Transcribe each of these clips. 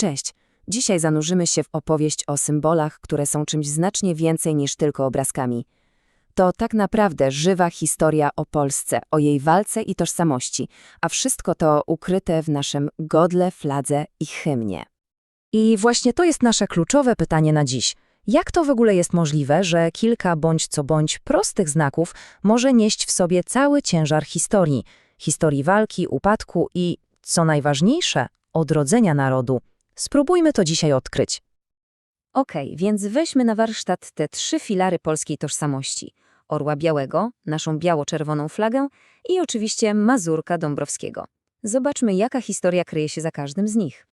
Cześć! Dzisiaj zanurzymy się w opowieść o symbolach, które są czymś znacznie więcej niż tylko obrazkami. To tak naprawdę żywa historia o Polsce, o jej walce i tożsamości, a wszystko to ukryte w naszym godle, fladze i hymnie. I właśnie to jest nasze kluczowe pytanie na dziś. Jak to w ogóle jest możliwe, że kilka bądź co bądź prostych znaków może nieść w sobie cały ciężar historii? Historii walki, upadku i, co najważniejsze, odrodzenia narodu. Spróbujmy to dzisiaj odkryć. Okej, więc weźmy na warsztat te trzy filary polskiej tożsamości. Orła Białego, naszą biało-czerwoną flagę i oczywiście Mazurka Dąbrowskiego. Zobaczmy, jaka historia kryje się za każdym z nich.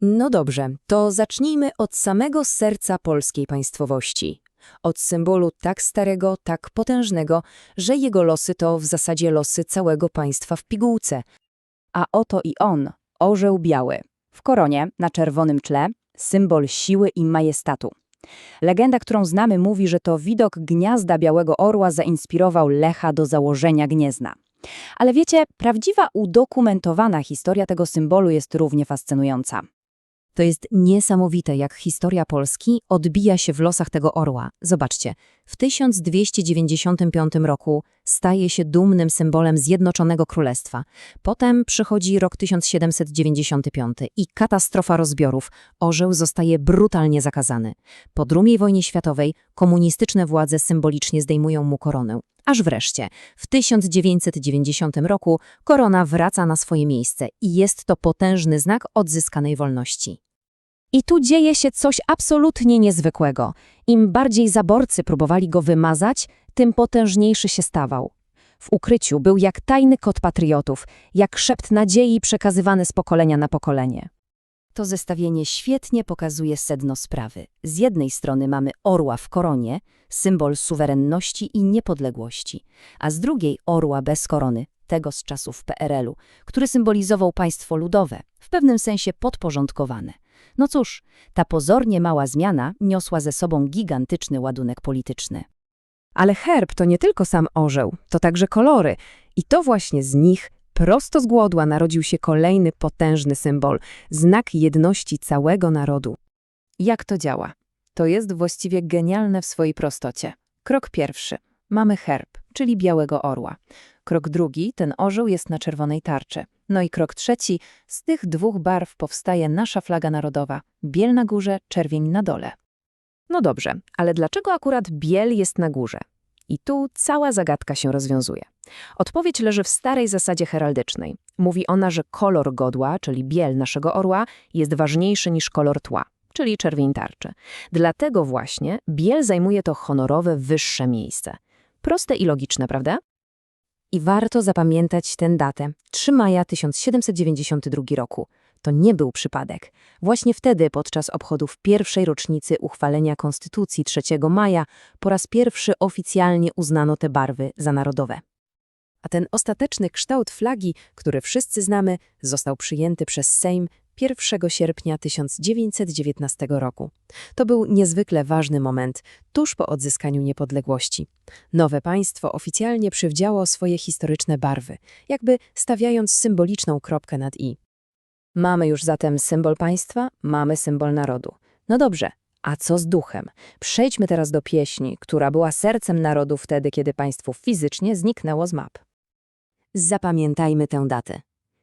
No dobrze, to zacznijmy od samego serca polskiej państwowości. Od symbolu tak starego, tak potężnego, że jego losy to w zasadzie losy całego państwa w pigułce. A oto i on, orzeł biały. W koronie, na czerwonym tle, symbol siły i majestatu. Legenda, którą znamy, mówi, że to widok gniazda białego orła zainspirował Lecha do założenia gniezna. Ale wiecie, prawdziwa udokumentowana historia tego symbolu jest równie fascynująca. To jest niesamowite, jak historia Polski odbija się w losach tego orła. Zobaczcie, w 1295 roku staje się dumnym symbolem Zjednoczonego Królestwa. Potem przychodzi rok 1795 i katastrofa rozbiorów. Orzeł zostaje brutalnie zakazany. Po II wojnie światowej komunistyczne władze symbolicznie zdejmują mu koronę. Aż wreszcie, w 1990 roku korona wraca na swoje miejsce i jest to potężny znak odzyskanej wolności. I tu dzieje się coś absolutnie niezwykłego. Im bardziej zaborcy próbowali go wymazać, tym potężniejszy się stawał. W ukryciu był jak tajny kod patriotów, jak szept nadziei przekazywany z pokolenia na pokolenie. To zestawienie świetnie pokazuje sedno sprawy. Z jednej strony mamy orła w koronie, symbol suwerenności i niepodległości, a z drugiej orła bez korony, tego z czasów PRL-u, który symbolizował państwo ludowe, w pewnym sensie podporządkowane. No cóż, ta pozornie mała zmiana niosła ze sobą gigantyczny ładunek polityczny. Ale herb to nie tylko sam orzeł, to także kolory. I to właśnie z nich, prosto z głodła, narodził się kolejny potężny symbol, znak jedności całego narodu. Jak to działa? To jest właściwie genialne w swojej prostocie. Krok pierwszy. Mamy herb, czyli białego orła. Krok drugi, ten orzeł jest na czerwonej tarczy. No i krok trzeci, z tych dwóch barw powstaje nasza flaga narodowa. Biel na górze, czerwień na dole. No dobrze, ale dlaczego akurat biel jest na górze? I tu cała zagadka się rozwiązuje. Odpowiedź leży w starej zasadzie heraldycznej. Mówi ona, że kolor godła, czyli biel naszego orła, jest ważniejszy niż kolor tła, czyli czerwień tarczy. Dlatego właśnie biel zajmuje to honorowe, wyższe miejsce. Proste i logiczne, prawda? I warto zapamiętać tę datę, 3 maja 1792 roku. To nie był przypadek. Właśnie wtedy, podczas obchodów pierwszej rocznicy uchwalenia Konstytucji 3 maja, po raz pierwszy oficjalnie uznano te barwy za narodowe. A ten ostateczny kształt flagi, który wszyscy znamy, został przyjęty przez Sejm 1 sierpnia 1919 roku. To był niezwykle ważny moment, tuż po odzyskaniu niepodległości. Nowe państwo oficjalnie przywdziało swoje historyczne barwy, jakby stawiając symboliczną kropkę nad i. Mamy już zatem symbol państwa, mamy symbol narodu. No dobrze, a co z duchem? Przejdźmy teraz do pieśni, która była sercem narodu wtedy, kiedy państwo fizycznie zniknęło z map. Zapamiętajmy tę datę.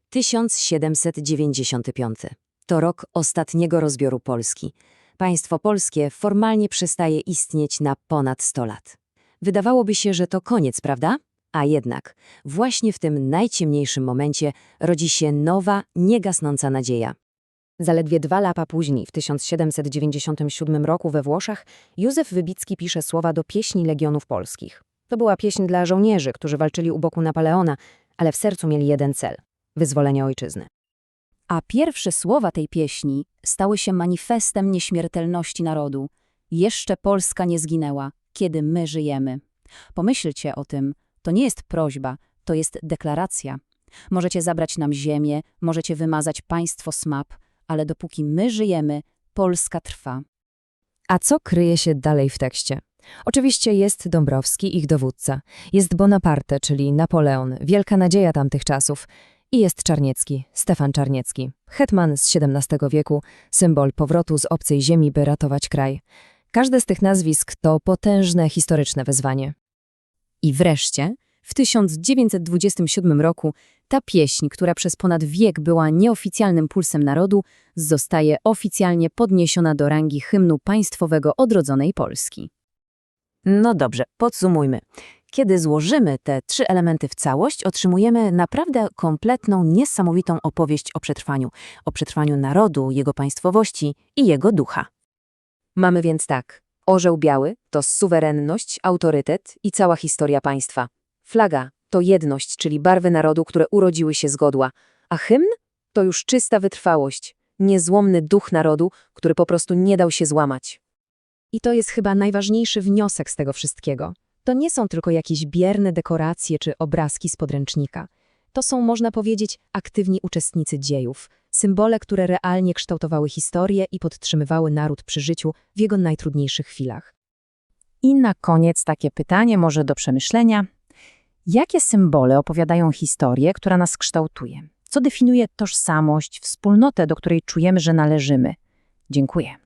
1795. To rok ostatniego rozbioru Polski. Państwo polskie formalnie przestaje istnieć na ponad 100 lat. Wydawałoby się, że to koniec, prawda? A jednak, właśnie w tym najciemniejszym momencie rodzi się nowa, niegasnąca nadzieja. Zaledwie dwa lata później, w 1797 roku we Włoszech, Józef Wybicki pisze słowa do pieśni Legionów Polskich. To była pieśń dla żołnierzy, którzy walczyli u boku Napoleona, ale w sercu mieli jeden cel – wyzwolenie ojczyzny. A pierwsze słowa tej pieśni stały się manifestem nieśmiertelności narodu. Jeszcze Polska nie zginęła, kiedy my żyjemy. Pomyślcie o tym, to nie jest prośba, to jest deklaracja. Możecie zabrać nam ziemię, możecie wymazać państwo SMAP, ale dopóki my żyjemy, Polska trwa. A co kryje się dalej w tekście? Oczywiście jest Dąbrowski, ich dowódca. Jest Bonaparte, czyli Napoleon, wielka nadzieja tamtych czasów. I jest Czarniecki, Stefan Czarniecki, hetman z XVII wieku, symbol powrotu z obcej ziemi, by ratować kraj. Każde z tych nazwisk to potężne historyczne wyzwanie. I wreszcie, w 1927 roku, ta pieśń, która przez ponad wiek była nieoficjalnym pulsem narodu, zostaje oficjalnie podniesiona do rangi hymnu państwowego odrodzonej Polski. No dobrze, podsumujmy. Kiedy złożymy te trzy elementy w całość, otrzymujemy naprawdę kompletną, niesamowitą opowieść o przetrwaniu. O przetrwaniu narodu, jego państwowości i jego ducha. Mamy więc tak. Orzeł biały to suwerenność, autorytet i cała historia państwa. Flaga to jedność, czyli barwy narodu, które urodziły się z godła. A hymn to już czysta wytrwałość, niezłomny duch narodu, który po prostu nie dał się złamać. I to jest chyba najważniejszy wniosek z tego wszystkiego. To nie są tylko jakieś bierne dekoracje czy obrazki z podręcznika. To są, można powiedzieć, aktywni uczestnicy dziejów, symbole, które realnie kształtowały historię i podtrzymywały naród przy życiu w jego najtrudniejszych chwilach. I na koniec takie pytanie może do przemyślenia. Jakie symbole opowiadają historię, która nas kształtuje? Co definiuje tożsamość, wspólnotę, do której czujemy, że należymy? Dziękuję.